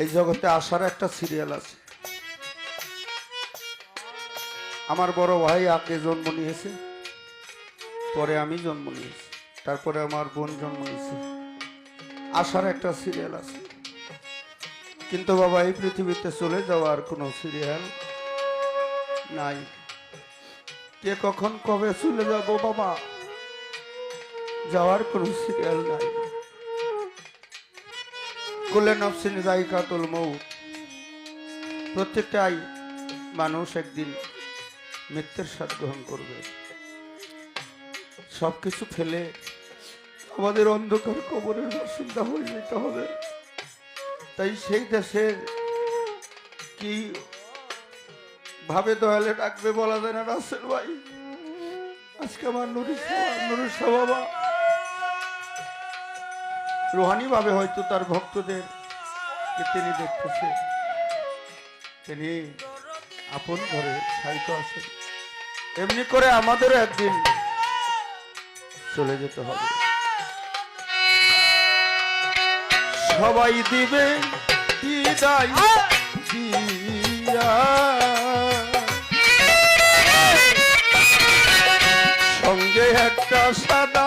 এই জগতে আসার একটা সিরিয়াল আছে। আমার বড় ভাই আগে জন্ম নিয়েছে, পরে আমি জন্ম নিয়েছি, তারপরে আমার বোন জন্ম নিয়েছে। আসার একটা সিরিয়াল আছে। কিন্তু বাবা, এই পৃথিবীতে চলে যাওয়ার কোনো সিরিয়াল নাই। কে কখন কবে চলে যাব বাবা? যাওয়ার কোনো সিরিয়াল নাই। কুলে নফসিন জায়গাতুল মৌত প্রত্যেকটাই মানুষ একদিন মৃত্যুর স্বাদ গ্রহণ করবে। সব কিছু ফেলে আমাদের অন্ধকার কবরের বাসিন্দা হয়ে যেতে হবে। তাই সেই দেশের কি ভাবে দয়ালে ডাকবে বলা যায় না, রাসেল ভাই? আজকে আমার নুরিশা নুরিশা বাবা। রোহানি ভাবে হয়তো তার ভক্তদের তিনি দেখতেছে। তিনি আপন ঘরে সাহিত্য আছেন। এমনি করে আমাদেরও একদিন চলে যেতে হবে। সবাই দিবে সঙ্গে একটা সাদা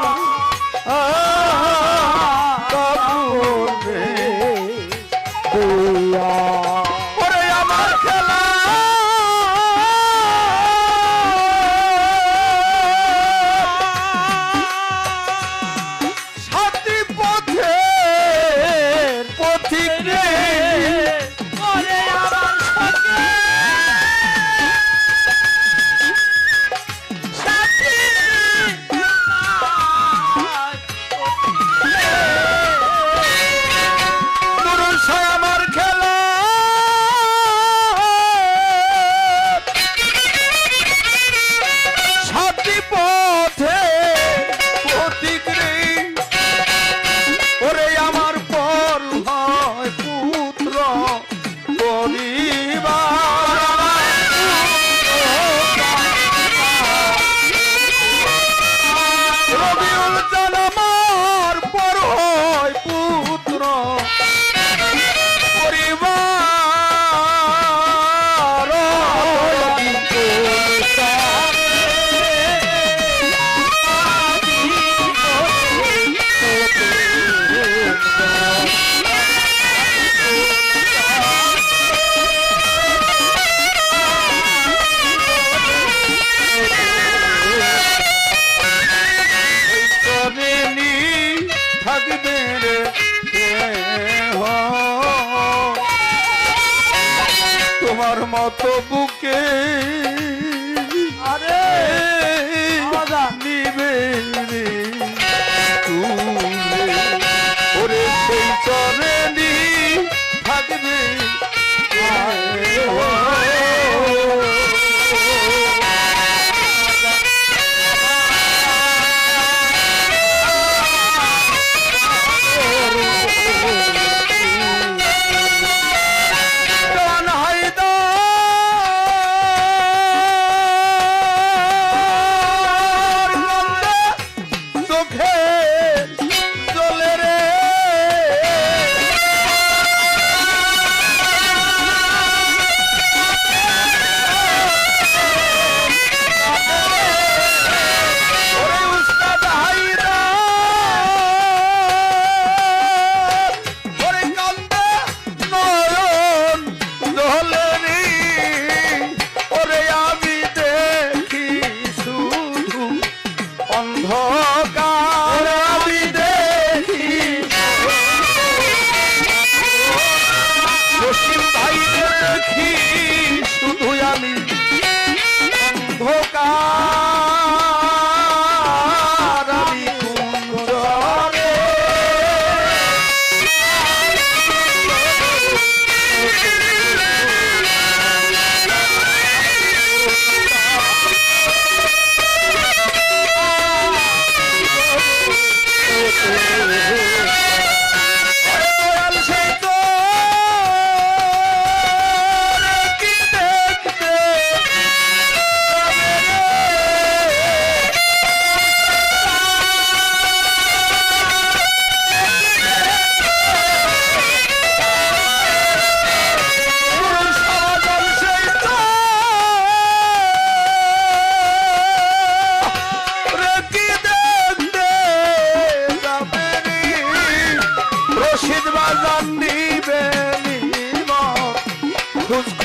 তোমার মতো বুকে অন্ধকার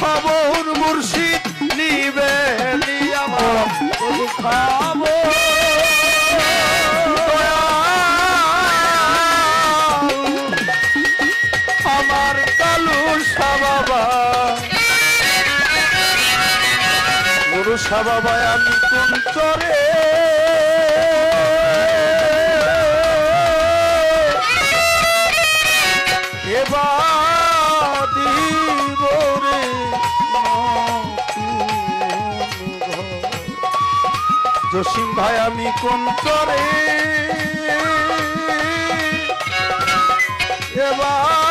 খবর মুর্শিদ নিবে খবর আমার কালু সাবাবা। গুরু সাবাবায় আমি কোন চরে। এবার জসিম ভাই আমি কোন করে এবার